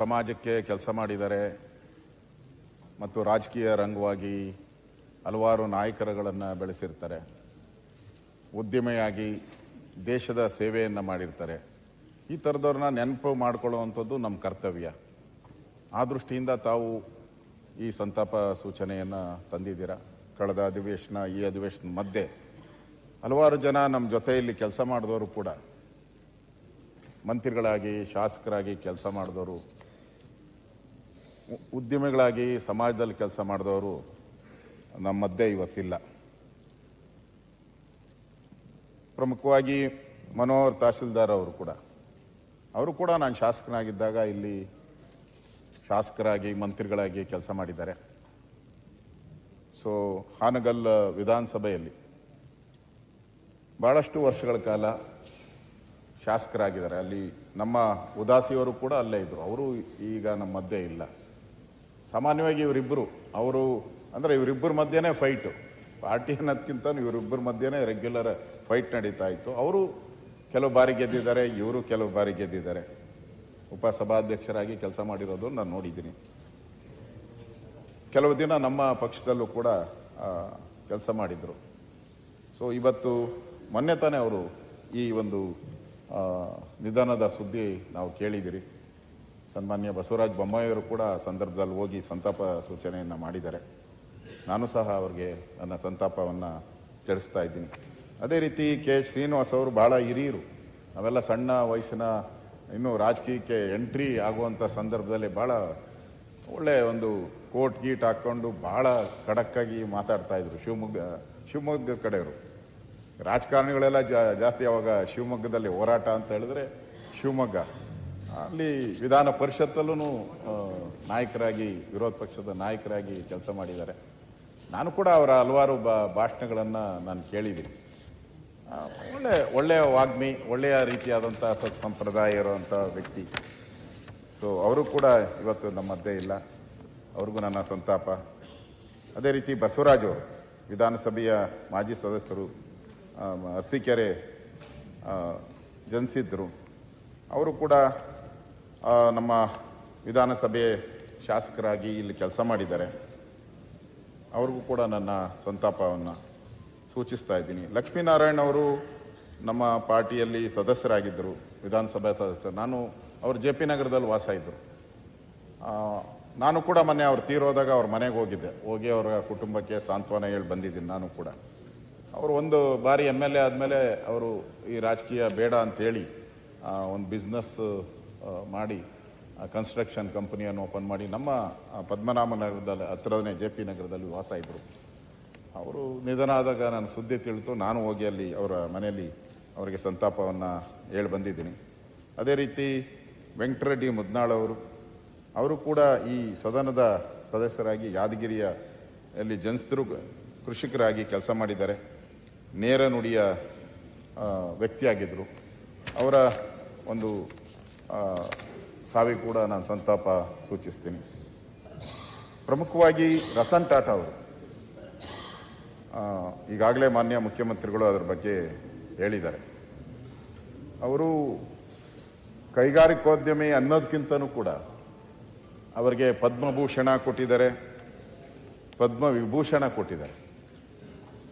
ಸಮಾಜಕ್ಕೆ ಕೆಲಸ ಮಾಡಿದ್ದಾರೆ ಮತ್ತು ರಾಜಕೀಯ ರಂಗವಾಗಿ ಹಲವಾರು ನಾಯಕರುಗಳನ್ನು ಬೆಳೆಸಿರ್ತಾರೆ. ಉದ್ಯಮಿಯಾಗಿ ದೇಶದ ಸೇವೆಯನ್ನು ಮಾಡಿರ್ತಾರೆ. ಈ ಥರದವ್ರನ್ನ ನೆನಪು ಮಾಡ್ಕೊಳ್ಳುವಂಥದ್ದು ನಮ್ಮ ಕರ್ತವ್ಯ. ಆ ದೃಷ್ಟಿಯಿಂದ ತಾವು ಈ ಸಂತಾಪ ಸೂಚನೆಯನ್ನು ತಂದಿದ್ದೀರಾ? ಕಳೆದ ಅಧಿವೇಶನ, ಈ ಅಧಿವೇಶನ ಮಧ್ಯೆ ಹಲವಾರು ಜನ ನಮ್ಮ ಜೊತೆಯಲ್ಲಿ ಕೆಲಸ ಮಾಡಿದವರು ಕೂಡ ಮಂತ್ರಿಗಳಾಗಿ, ಶಾಸಕರಾಗಿ ಕೆಲಸ ಮಾಡಿದವರು ಉದ್ಯಮಿಗಳಾಗಿ ಸಮಾಜದಲ್ಲಿ ಕೆಲಸ ಮಾಡಿದವರು ನಮ್ಮ ಮಧ್ಯೆ ಇವತ್ತಿಲ್ಲ. ಪ್ರಮುಖವಾಗಿ ಮನೋಹರ್ ತಹಶೀಲ್ದಾರ್ ಅವರು ಕೂಡ. ಅವರು ಕೂಡ ನಾನು ಶಾಸಕನಾಗಿದ್ದಾಗ ಇಲ್ಲಿ ಶಾಸಕರಾಗಿ, ಮಂತ್ರಿಗಳಾಗಿ ಕೆಲಸ ಮಾಡಿದ್ದಾರೆ. ಸೊ ಹಾನಗಲ್ ವಿಧಾನಸಭೆಯಲ್ಲಿ ಭಾಳಷ್ಟು ವರ್ಷಗಳ ಕಾಲ ಶಾಸಕರಾಗಿದ್ದಾರೆ. ಅಲ್ಲಿ ನಮ್ಮ ಉದಾಸಿಯವರು ಕೂಡ ಅಲ್ಲೇ ಇದ್ದರು ಅವರು ಈಗ ನಮ್ಮ ಮಧ್ಯೆ ಇಲ್ಲ. ಸಾಮಾನ್ಯವಾಗಿ ಇವರಿಬ್ಬರು ಅವರು ಅಂದರೆ ಇವರಿಬ್ಬರ ಮಧ್ಯೆನೇ ಫೈಟು ಪಾರ್ಟಿ ಅನ್ನೋದಕ್ಕಿಂತ ಇವರಿಬ್ಬರ ಮಧ್ಯೆನೇ ರೆಗ್ಯುಲರ್ ಫೈಟ್ ನಡೀತಾ ಇತ್ತು. ಅವರು ಕೆಲವು ಬಾರಿ ಗೆದ್ದಿದ್ದಾರೆ, ಇವರು ಕೆಲವು ಬಾರಿ ಗೆದ್ದಿದ್ದಾರೆ. ಉಪಸಭಾಧ್ಯಕ್ಷರಾಗಿ ಕೆಲಸ ಮಾಡಿರೋದು ನಾನು ನೋಡಿದ್ದೀನಿ. ಕೆಲವು ದಿನ ನಮ್ಮ ಪಕ್ಷದಲ್ಲೂ ಕೂಡ ಕೆಲಸ ಮಾಡಿದರು. ಸೊ ಇವತ್ತು ಮೊನ್ನೆ ತಾನೇ ಅವರು ಈ ಒಂದು ನಿಧಾನದ ನಿಧನದ ಸುದ್ದಿ ನಾವು ಕೇಳಿದಿರಿ. ಸನ್ಮಾನ್ಯ ಬಸವರಾಜ ಬೊಮ್ಮಾಯಿಯವರು ಕೂಡ ಸಂದರ್ಭದಲ್ಲಿ ಹೋಗಿ ಸಂತಾಪ ಸೂಚನೆಯನ್ನು ಮಾಡಿದ್ದಾರೆ. ನಾನು ಸಹ ಅವ್ರಿಗೆ ನನ್ನ ಸಂತಾಪವನ್ನು ತಿಳಿಸ್ತಾ ಇದ್ದೀನಿ. ಅದೇ ರೀತಿ ಕೆ ಶ್ರೀನಿವಾಸ್ ಅವರು ಬಹಳ ಹಿರಿಯರು. ನಾವೆಲ್ಲ ಸಣ್ಣ ವಯಸ್ಸಿನ, ಇನ್ನೂ ರಾಜಕೀಯಕ್ಕೆ ಎಂಟ್ರಿ ಆಗುವಂಥ ಸಂದರ್ಭದಲ್ಲಿ ಭಾಳ ಒಳ್ಳೆ ಒಂದು ಕೋಟ್ ಗೀಟ್ ಹಾಕ್ಕೊಂಡು ಭಾಳ ಖಡಕ್ಕಾಗಿ ಮಾತಾಡ್ತಾ ಇದ್ರು ಶಿವಮೊಗ್ಗ, ಶಿವಮೊಗ್ಗದ ಕಡೆಯವರು. ರಾಜಕಾರಣಿಗಳೆಲ್ಲ ಜಾಸ್ತಿ ಅವಾಗ ಶಿವಮೊಗ್ಗದಲ್ಲಿ ಹೋರಾಟ ಅಂತ ಹೇಳಿದ್ರೆ ಶಿವಮೊಗ್ಗ. ಅಲ್ಲಿ ವಿಧಾನ ಪರಿಷತ್ತಲ್ಲೂ ನಾಯಕರಾಗಿ ವಿರೋಧ ಪಕ್ಷದ ನಾಯಕರಾಗಿ ಕೆಲಸ ಮಾಡಿದ್ದಾರೆ. ನಾನು ಕೂಡ ಅವರ ಹಲವಾರು ಭಾಷಣಗಳನ್ನು ನಾನು ಕೇಳಿದ್ದೀನಿ. ಒಳ್ಳೆ ಒಳ್ಳೆಯ ವಾಗ್ಮಿ ಒಳ್ಳೆಯ ರೀತಿಯಾದಂಥ ಸತ್ ಸಂಪ್ರದಾಯ ಇರುವಂಥ ವ್ಯಕ್ತಿ. ಸೊ ಅವರು ಕೂಡ ಇವತ್ತು ನಮ್ಮ ಮಧ್ಯೆ ಇಲ್ಲ. ಅವ್ರಿಗೂ ನನ್ನ ಸಂತಾಪ. ಅದೇ ರೀತಿ ಬಸವರಾಜು ವಿಧಾನಸಭೆಯ ಮಾಜಿ ಸದಸ್ಯರು ಅರಸೀಕೆರೆ ಆ, ಜನಿಸಿದ್ರು ಅವರು ಕೂಡ ನಮ್ಮ ವಿಧಾನಸಭೆ ಶಾಸಕರಾಗಿ ಇಲ್ಲಿ ಕೆಲಸ ಮಾಡಿದ್ದಾರೆ. ಅವ್ರಿಗೂ ಕೂಡ ನನ್ನ ಸಂತಾಪವನ್ನು ಸೂಚಿಸ್ತಾ ಇದ್ದೀನಿ. ಲಕ್ಷ್ಮೀನಾರಾಯಣ್ ಅವರು ನಮ್ಮ ಪಾರ್ಟಿಯಲ್ಲಿ ಸದಸ್ಯರಾಗಿದ್ದರು, ವಿಧಾನಸಭೆ ಸದಸ್ಯರು ನಾನು, ಅವರು ಜೆ ಪಿ ನಗರದಲ್ಲಿ ವಾಸ ಇದ್ದರು. ನಾನು ಕೂಡ ಮೊನ್ನೆ ಅವ್ರು ತೀರೋದಾಗ ಅವ್ರ ಮನೆಗೆ ಹೋಗಿದ್ದೆ. ಹೋಗಿ ಅವರ ಕುಟುಂಬಕ್ಕೆ ಸಾಂತ್ವನ ಹೇಳಿ ಬಂದಿದ್ದೀನಿ ನಾನು ಕೂಡ. ಅವರು ಒಂದು ಬಾರಿ ಎಂ ಎಲ್ ಎ ಆದಮೇಲೆ ಅವರು ಈ ರಾಜಕೀಯ ಬೇಡ ಅಂತೇಳಿ ಒಂದು ಬಿಸ್ನೆಸ್ ಮಾಡಿ ಕನ್ಸ್ಟ್ರಕ್ಷನ್ ಕಂಪನಿಯನ್ನು ಓಪನ್ ಮಾಡಿ. ನಮ್ಮ ಪದ್ಮನಾಭ ನಗರದಲ್ಲಿ ಜೆ ಪಿ ನಗರದಲ್ಲಿ ವಾಸ ಇದ್ದರು ಅವರು ನಿಧನ ಆದಾಗ ನಾನು ಸುದ್ದಿ ತಿಳಿತು ನಾನು ಹೋಗಿ ಅಲ್ಲಿ ಅವರ ಮನೆಯಲ್ಲಿ ಅವರಿಗೆ ಸಂತಾಪವನ್ನು ಹೇಳಿ ಬಂದಿದ್ದೀನಿ. ಅದೇ ರೀತಿ ವೆಂಕಟರೆಡ್ಡಿ ಮುದ್ನಾಳ್ ಅವರು ಅವರು ಕೂಡ ಈ ಸದನದ ಸದಸ್ಯರಾಗಿ ಯಾದಗಿರಿಯ ಅಲ್ಲಿ ಜನಿಸಿದರು ಕೃಷಿಕರಾಗಿ ಕೆಲಸ ಮಾಡಿದ್ದಾರೆ. ನೇರ ನುಡಿಯ ವ್ಯಕ್ತಿಯಾಗಿದ್ದರು ಅವರ ಒಂದು ಸಾವಿಗೆ ಕೂಡ ನಾನು ಸಂತಾಪ ಸೂಚಿಸ್ತೀನಿ. ಪ್ರಮುಖವಾಗಿ ರತನ್ ಟಾಟಾ ಅವರು. ಈಗಾಗಲೇ ಮಾನ್ಯ ಮುಖ್ಯಮಂತ್ರಿಗಳು ಅದರ ಬಗ್ಗೆ ಹೇಳಿದ್ದಾರೆ. ಅವರು ಕೈಗಾರಿಕೋದ್ಯಮಿ ಅನ್ನೋದಕ್ಕಿಂತನೂ ಕೂಡ ಅವರಿಗೆ ಪದ್ಮಭೂಷಣ ಕೊಟ್ಟಿದ್ದಾರೆ. ಪದ್ಮ ವಿಭೂಷಣ ಕೊಟ್ಟಿದ್ದಾರೆ.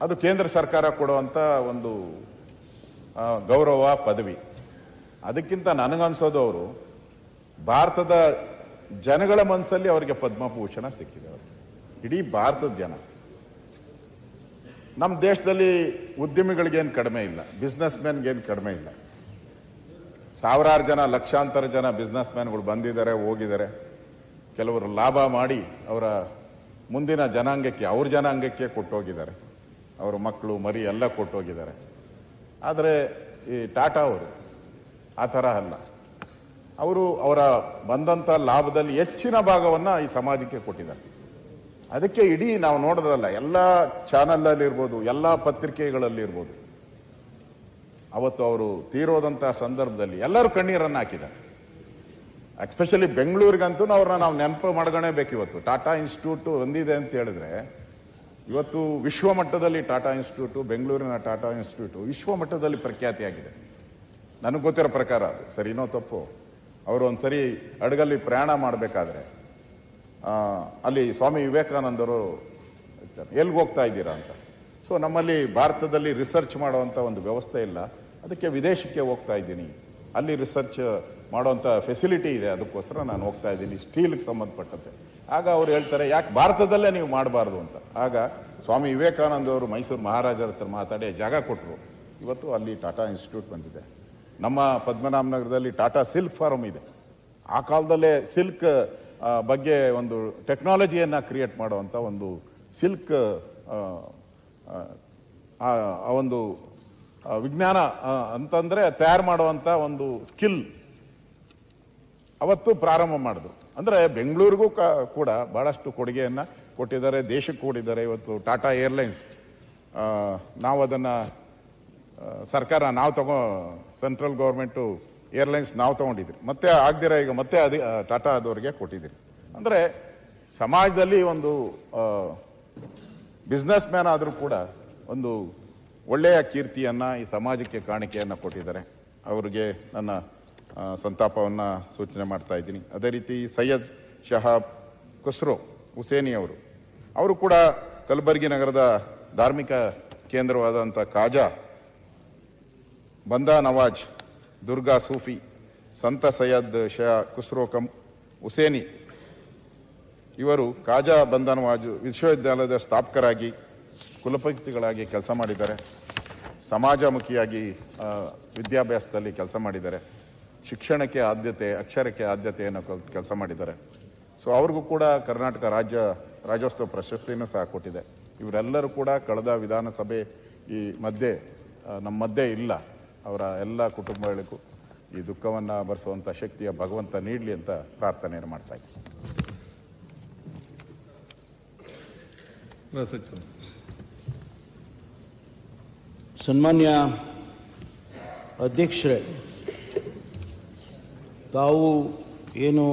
ಅದು ಕೇಂದ್ರ ಸರ್ಕಾರ ಕೊಡುವಂಥ ಒಂದು ಗೌರವ, ಪದವಿ. ಅದಕ್ಕಿಂತ ನನಗನ್ಸೋದು ಅವರು, ಭಾರತದ ಜನಗಳ ಮನಸ್ಸಲ್ಲಿ ಅವರಿಗೆ ಪದ್ಮಭೂಷಣ ಸಿಕ್ಕಿದೆ ಅವರು ಇಡೀ ಭಾರತದ ಜನ. ನಮ್ಮ ದೇಶದಲ್ಲಿ ಉದ್ಯಮಿಗಳಿಗೇನು ಕಡಿಮೆ ಇಲ್ಲ ಬಿಸ್ನೆಸ್ ಮ್ಯಾನ್ಗೇನು ಕಡಿಮೆ ಇಲ್ಲ. ಸಾವಿರಾರು ಜನ, ಲಕ್ಷಾಂತರ ಜನ ಬಿಸ್ನೆಸ್ ಮ್ಯಾನ್ಗಳು ಬಂದಿದ್ದಾರೆ, ಹೋಗಿದ್ದಾರೆ. ಕೆಲವರು ಲಾಭ ಮಾಡಿ ಅವರ ಮುಂದಿನ ಜನಾಂಗಕ್ಕೆ, ಅವ್ರ ಜನಾಂಗಕ್ಕೆ ಕೊಟ್ಟೋಗಿದ್ದಾರೆ. ಅವರ ಮಕ್ಕಳು, ಮರಿ ಎಲ್ಲ ಕೊಟ್ಟೋಗಿದ್ದಾರೆ. ಆದರೆ ಈ ಟಾಟಾ ಅವರು ಆ ಥರ ಅಲ್ಲ. ಅವರು ಅವರ ಬಂದಂಥ ಲಾಭದಲ್ಲಿ ಹೆಚ್ಚಿನ ಭಾಗವನ್ನು ಈ ಸಮಾಜಕ್ಕೆ ಕೊಟ್ಟಿದ್ದಾರೆ. ಅದಕ್ಕೆ ಇಡೀ ನಾವು ನೋಡೋದಲ್ಲ, ಎಲ್ಲ ಚಾನಲಲ್ಲಿರ್ಬೋದು, ಎಲ್ಲ ಪತ್ರಿಕೆಗಳಲ್ಲಿರ್ಬೋದು. ಅವತ್ತು ಅವರು ತೀರೋದಂಥ ಸಂದರ್ಭದಲ್ಲಿ ಎಲ್ಲರೂ ಕಣ್ಣೀರನ್ನು ಹಾಕಿದ್ದಾರೆ. ಎಕ್ಸ್ಪೆಷಲಿ ಬೆಂಗಳೂರಿಗಂತೂ ಅವ್ರನ್ನ ನಾವು ನೆನಪು ಮಾಡ್ಕೊಳ್ಳೇಬೇಕು ಇವತ್ತು. ಟಾಟಾ ಇನ್ಸ್ಟಿಟ್ಯೂಟ್ ಹೊಂದಿದೆ ಅಂತ ಹೇಳಿದ್ರೆ, ಇವತ್ತು ವಿಶ್ವ ಮಟ್ಟದಲ್ಲಿ ಟಾಟಾ ಇನ್ಸ್ಟಿಟ್ಯೂಟು, ಬೆಂಗಳೂರಿನ ಟಾಟಾ ಇನ್ಸ್ಟಿಟ್ಯೂಟು ವಿಶ್ವ ಮಟ್ಟದಲ್ಲಿ ಪ್ರಖ್ಯಾತಿಯಾಗಿದೆ. ನನಗೆ ಗೊತ್ತಿರೋ ಪ್ರಕಾರ ಅದು. ಸರಿನೋ ತಪ್ಪು. ಅವರು ಒಂದ್ಸರಿ ಹಡಗಲ್ಲಿ ಪ್ರಯಾಣ ಮಾಡಬೇಕಾದ್ರೆ ಅಲ್ಲಿ ಸ್ವಾಮಿ ವಿವೇಕಾನಂದರು ಎಲ್ಲಿಗೆ ಹೋಗ್ತಾ ಇದ್ದೀರಾ ಅಂತ. ಸೊ ನಮ್ಮಲ್ಲಿ ಭಾರತದಲ್ಲಿ ರಿಸರ್ಚ್ ಮಾಡುವಂಥ ಒಂದು ವ್ಯವಸ್ಥೆ ಇಲ್ಲ. ಅದಕ್ಕೆ ವಿದೇಶಕ್ಕೆ ಹೋಗ್ತಾ ಇದ್ದೀನಿ. ಅಲ್ಲಿ ರಿಸರ್ಚ್ ಮಾಡುವಂಥ ಫೆಸಿಲಿಟಿ ಇದೆ. ಅದಕ್ಕೋಸ್ಕರ ನಾನು ಹೋಗ್ತಾ ಇದ್ದೀನಿ. ಸ್ಟೀಲ್ಗೆ ಸಂಬಂಧಪಟ್ಟಂತೆ. ಆಗ ಅವ್ರು ಹೇಳ್ತಾರೆ, ಯಾಕೆ ಭಾರತದಲ್ಲೇ ನೀವು ಮಾಡಬಾರ್ದು ಅಂತ. ಆಗ ಸ್ವಾಮಿ ವಿವೇಕಾನಂದ ಅವರು ಮೈಸೂರು ಮಹಾರಾಜರ ಹತ್ರ ಮಾತಾಡಿ, ಜಾಗ ಕೊಟ್ಟರು ಇವತ್ತು ಅಲ್ಲಿ ಟಾಟಾ ಇನ್ಸ್ಟಿಟ್ಯೂಟ್ ಬಂದಿದೆ. ನಮ್ಮ ಪದ್ಮನಾಭನಗರದಲ್ಲಿ ಟಾಟಾ ಸಿಲ್ಕ್ ಫಾರ್ಮ್ ಇದೆ. ಆ ಕಾಲದಲ್ಲೇ ಸಿಲ್ಕ್ ಬಗ್ಗೆ ಒಂದು ಟೆಕ್ನಾಲಜಿಯನ್ನು ಕ್ರಿಯೇಟ್ ಮಾಡುವಂಥ ಒಂದು ಸಿಲ್ಕ್ ಆ, ಒಂದು ವಿಜ್ಞಾನ ಅಂತಂದರೆ ತಯಾರು ಮಾಡುವಂಥ ಒಂದು ಸ್ಕಿಲ್ ಅವತ್ತು ಪ್ರಾರಂಭ ಮಾಡಿದ್ರು. ಅಂದರೆ ಬೆಂಗಳೂರಿಗೂ ಕೂಡ ಭಾಳಷ್ಟು ಕೊಡುಗೆಯನ್ನು ಕೊಟ್ಟಿದ್ದಾರೆ ದೇಶಕ್ಕೆ ಕೊಟ್ಟಿದ್ದಾರೆ ಇವತ್ತು ಟಾಟಾ ಏರ್ಲೈನ್ಸ್. ನಾವು ಅದನ್ನ ಸರ್ಕಾರ ನಾವು ತಗೋ ಸೆಂಟ್ರಲ್ ಗೌರ್ಮೆಂಟು ಏರ್ಲೈನ್ಸ್ ನಾವು ತಗೊಂಡಿದ್ರಿ. ಮತ್ತೆ ಆಗ್ದಿರ ಈಗ ಮತ್ತೆ ಅದಿ ಆ, ಟಾಟಾ ಆದವ್ರಿಗೆ ಕೊಟ್ಟಿದ್ದೀರಿ. ಅಂದರೆ ಸಮಾಜದಲ್ಲಿ ಒಂದು ಬಿಸ್ನೆಸ್ ಮ್ಯಾನ್ ಆದರೂ ಕೂಡ ಒಂದು ಒಳ್ಳೆಯ ಕೀರ್ತಿಯನ್ನು ಈ ಸಮಾಜಕ್ಕೆ ಕಾಣಿಕೆಯನ್ನು ಕೊಟ್ಟಿದ್ದಾರೆ. ಅವರಿಗೆ ನನ್ನ ಸಂತಾಪವನ್ನ ಸೂಚನೆ ಮಾಡ್ತಾ ಇದ್ದೀನಿ. ಅದೇ ರೀತಿ ಸೈಯದ್ ಶಹಾಬ್ ಖುಸ್ರೋ ಹುಸೇನಿ ಅವರು ಅವರು ಕೂಡ ಕಲಬುರಗಿ ನಗರದ ಧಾರ್ಮಿಕ ಕೇಂದ್ರವಾದಂಥ ಕಾಜಾ ಬಂದಾ ನವಾಜ್, ದುರ್ಗಾ ಸೂಫಿ, ಸಂತ ಸೈಯದ್ ಶಾ ಖುಸ್ರೋ ಕಂ ಹುಸೇನಿ. ಇವರು ಕಾಜಾ ಬಂಧನವಾಜ್ ವಿಶ್ವವಿದ್ಯಾಲಯದ ಸ್ಥಾಪಕರಾಗಿ, ಕುಲಪತಿಗಳಾಗಿ ಕೆಲಸ ಮಾಡಿದ್ದಾರೆ. ಸಮಾಜಮುಖಿಯಾಗಿ ವಿದ್ಯಾಭ್ಯಾಸದಲ್ಲಿ ಕೆಲಸ ಮಾಡಿದ್ದಾರೆ. ಶಿಕ್ಷಣಕ್ಕೆ ಆದ್ಯತೆ, ಅಕ್ಷರಕ್ಕೆ ಆದ್ಯತೆಯನ್ನು ಕೆಲಸ ಮಾಡಿದ್ದಾರೆ. ಸೊ, ಅವ್ರಿಗೂ ಕೂಡ ಕರ್ನಾಟಕ ರಾಜ್ಯ, ರಾಜ್ಯೋತ್ಸವ ಪ್ರಶಸ್ತಿಯನ್ನು ಸಹ ಕೊಟ್ಟಿದೆ. ಇವರೆಲ್ಲರೂ ಕೂಡ ಕಳೆದ ವಿಧಾನಸಭೆ ಈ ಮಧ್ಯೆ ನಮ್ಮ ಮಧ್ಯೆ ಇಲ್ಲ. ಅವರ ಎಲ್ಲ ಕುಟುಂಬಗಳಿಗೂ ಈ ದುಃಖವನ್ನು ಭರಿಸುವಂಥ ಶಕ್ತಿಯ ಭಗವಂತ ನೀಡಲಿ ಅಂತ ಪ್ರಾರ್ಥನೆಯನ್ನು ಮಾಡ್ತಾ ಇದ್ದೀನಿ ಸನ್ಮಾನ್ಯ ಅಧ್ಯಕ್ಷರೇ ತಾವು ಏನು